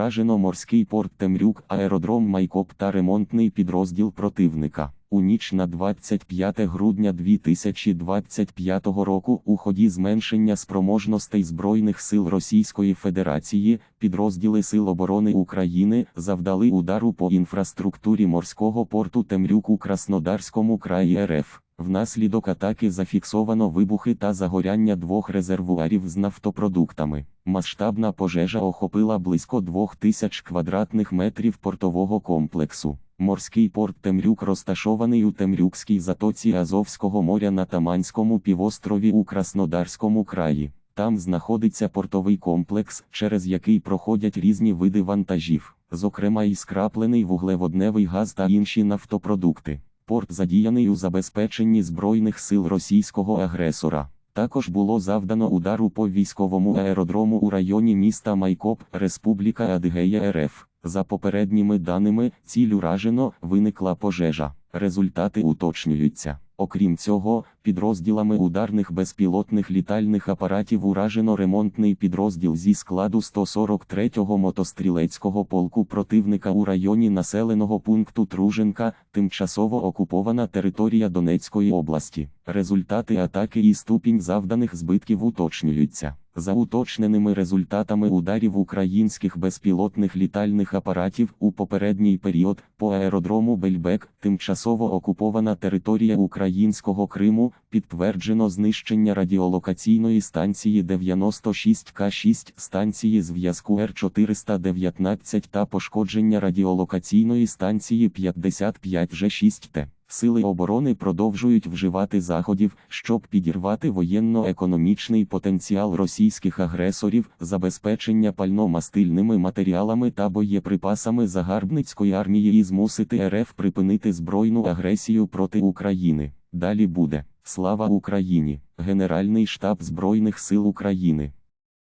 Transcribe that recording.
Уражено морський порт Темрюк, аеродром Майкоп та ремонтний підрозділ противника. У ніч на 25 грудня 2025 року у ході зменшення спроможностей Збройних сил Російської Федерації підрозділи Сил оборони України завдали удару по інфраструктурі морського порту Темрюк у Краснодарському краї РФ. Внаслідок атаки зафіксовано вибухи та загоряння двох резервуарів з нафтопродуктами. Масштабна пожежа охопила близько 2000 квадратних метрів портового комплексу. Морський порт Темрюк розташований у Темрюкській затоці Азовського моря на Таманському півострові у Краснодарському краї. Там знаходиться портовий комплекс, через який проходять різні види вантажів, зокрема і скраплений вуглеводневий газ та інші нафтопродукти. Порт задіяний у забезпеченні Збройних сил російського агресора. Також було завдано удару по військовому аеродрому у районі міста Майкоп, Республіка Адигея РФ. За попередніми даними, ціль уражено, виникла пожежа. Результати уточнюються. Окрім цього, підрозділами ударних безпілотних літальних апаратів уражено ремонтний підрозділ зі складу 143-го мотострілецького полку противника у районі населеного пункту Труженка, тимчасово окупована територія Донецької області. Результати атаки і ступінь завданих збитків уточнюються. За уточненими результатами ударів українських безпілотних літальних апаратів у попередній період по аеродрому Бельбек, тимчасово окупована територія українського Криму, підтверджено знищення радіолокаційної станції 96К6 станції зв'язку Р419 та пошкодження радіолокаційної станції 55Ж6Т. Сили оборони продовжують вживати заходів, щоб підірвати воєнно-економічний потенціал російських агресорів, забезпечення пально-мастильними матеріалами та боєприпасами загарбницької армії і змусити РФ припинити збройну агресію проти України. Далі буде слава Україні, Генеральний штаб Збройних сил України.